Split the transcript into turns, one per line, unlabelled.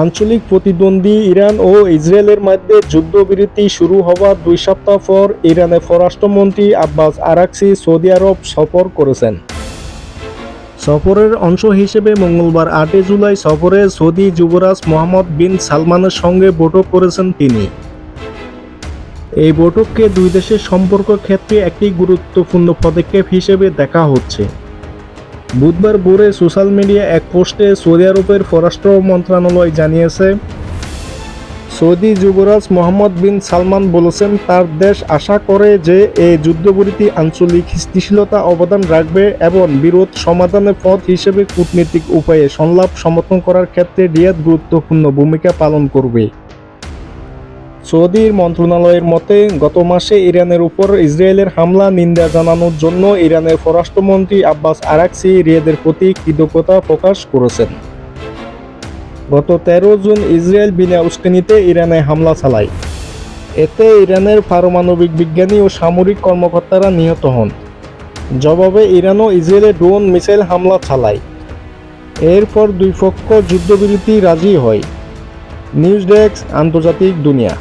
আঞ্চলিক প্রতিদ্বন্দ্বী ইরান ও ইসরায়েলের মধ্যে যুদ্ধবিরতি শুরু হওয়ার দুই সপ্তাহ পর ইরানের পররাষ্ট্রমন্ত্রী আব্বাস আরাকসি সৌদি আরব সফর করেছেন। সফরের অংশ হিসেবে মঙ্গলবার আটই জুলাই সফরে সৌদি যুবরাজ মোহাম্মদ বিন সালমানের সঙ্গে বৈঠক করেছেন তিনি। এই বৈঠককে দুই দেশের সম্পর্ক ক্ষেত্রে একটি গুরুত্বপূর্ণ পদক্ষেপ হিসেবে দেখা হচ্ছে। বুধবার ভোরে সোশ্যাল মিডিয়া এক পোস্টে সৌদি আরবের পররাষ্ট্র মন্ত্রণালয় জানিয়েছে, সৌদি যুবরাজ মোহাম্মদ বিন সালমান বলেছেন, তার দেশ আশা করে যে এই যুদ্ধবিরতি আঞ্চলিক স্থিতিশীলতা অবদান রাখবে এবং বিরোধ সমাধানের পথ হিসেবে কূটনীতিক উপায়ে সংলাপ সমর্থন করার ক্ষেত্রে রিয়াদ গুরুত্বপূর্ণ ভূমিকা পালন করবে। সৌদির মন্ত্রণালয়ের মতে, গত মাসে ইরানের উপর ইসরায়েলের হামলা, নিন্দা জানানোর জন্য ইরানের পররাষ্ট্রমন্ত্রী আব্বাস আরাকসি রিয়াদের প্রতি কৃতজ্ঞতা প্রকাশ করেছেন। গত তেরো জুন ইসরায়েল বিনা উস্কানিতে ইরানে হামলা চালায়। এতে ইরানের পারমাণবিক বিজ্ঞানী ও সামরিক কর্মকর্তারা নিহত হন। জবাবে, ইরান ও ইসরায়েলে ড্রোন মিসাইল হামলা চালায়। এরপর দুই পক্ষ যুদ্ধবিরতি রাজি হয়। নিউজ ডেস্ক, আন্তর্জাতিক দুনিয়া।